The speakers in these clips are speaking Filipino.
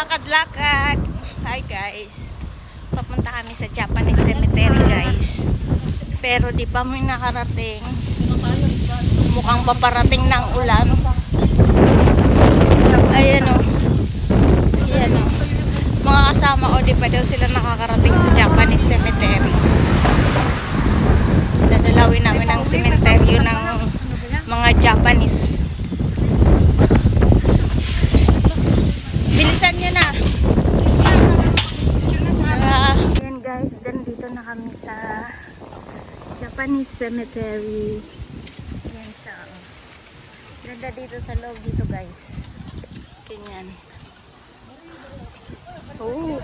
lakad-lakad. Hi guys. Papunta kami sa Japanese cemetery guys. Pero di pa may nakarating. Mukhang paparating ng ulan. Ayan o. Ayan o. Mga kasama ko di pa daw sila nakakarating sa Japanese cemetery. Dadalawin namin ang cemetery ng mga Japanese. Bilisan nyo na. Tara. Ayan guys, then dito na kami sa Japanese cemetery. Ayan siya. oh. Ganda dito sa loob dito guys. Ganyan. Oh.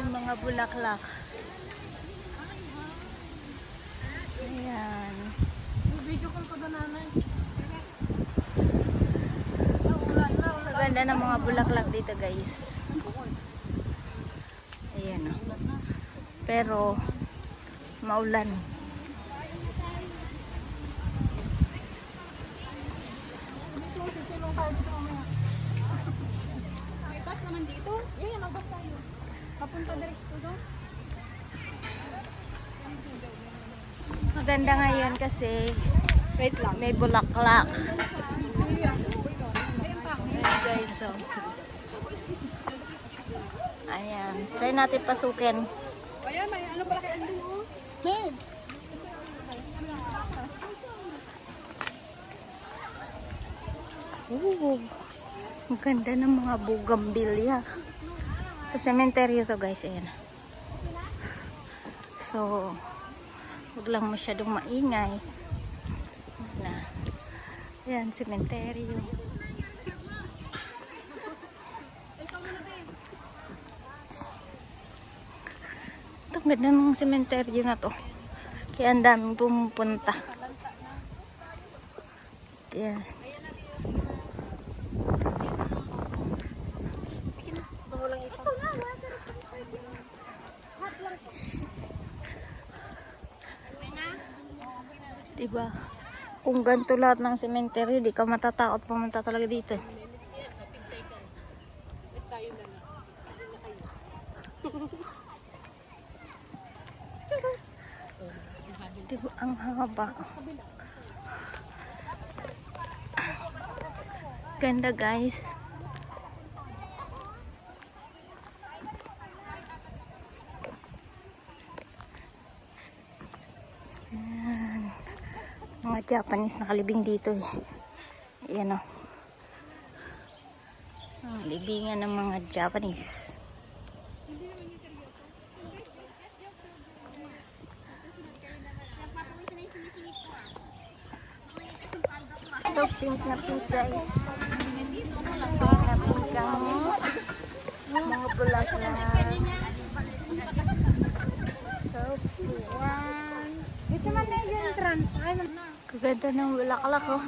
Yung mga bulaklak. Ayan. Video call ko doon nanay. Maganda ng mga bulaklak dito guys. Ayan o. Pero, maulan. May bus naman dito? Yeah, yeah, mag-bus tayo. Papunta direct to doon? Maganda ngayon kasi Wait lang. may bulaklak. Ayun pa. Ayan guys, so. Ayan. Try natin pasukin. Ayan, ano pala kay oh. Babe. Ooh. Ang ganda ng mga bugambilya. Ito cemetery to guys. Ayan. So, huwag lang masyadong maingay. Na. Ayan, cemetery. Ito, ang ganda ng cemetery na to. Kaya ang daming pumupunta. To. Diba? Kung ganito lahat ng cemetery, di ka matatakot pumunta talaga dito. Diba? Ang haba. Ganda guys. mga Japanese nakalibing dito eh. Ayan o. Ang libingan ng mga Japanese. Pink na pink guys. Pink na pink ang mga bulaklak. So pink. Dito man na yung trans. Kaganda ng bulaklak oh.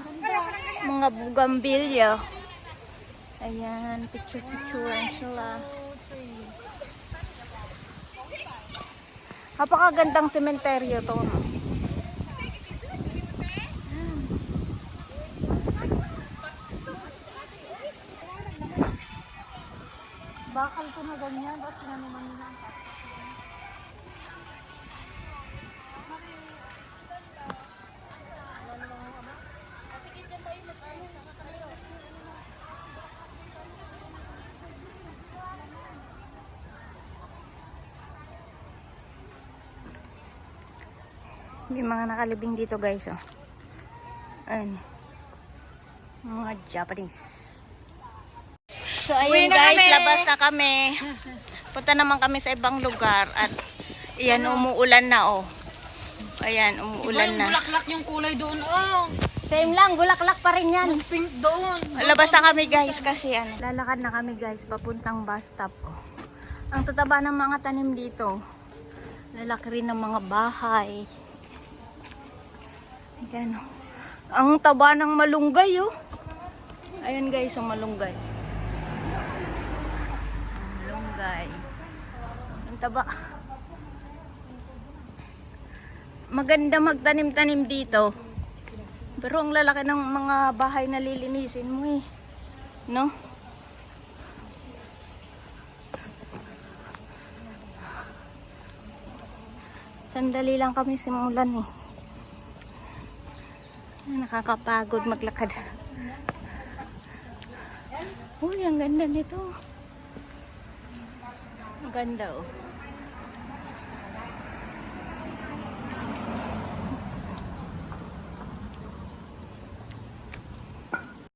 Mga bugambilya. Ayan, picture-picturean sila. Napakagandang sementeryo to. No? Bakal ko na ganyan. Tapos tinanuman nila ang May mga nakalibing dito guys oh. Ayan. Mga Japanese. So ayun guys, labas na kami. Punta naman kami sa ibang lugar at iyan umuulan na oh. Ayan, umuulan na. bulaklak yung kulay doon. Oh, Same lang, bulaklak pa rin yan. pink doon. Labas na kami guys kasi ano. Lalakad na kami guys papuntang bus stop ko. Ang tataba ng mga tanim dito. Lalaki rin ng mga bahay. Ayan oh. Ang taba ng malunggay oh. Ayan guys, ang malunggay. Malunggay. Ang taba. Maganda magtanim-tanim dito. Pero ang lalaki ng mga bahay na lilinisin mo eh. No? Sandali lang kami simulan eh. Nakakapagod maglakad. Uy, ang ganda nito. Ang ganda oh.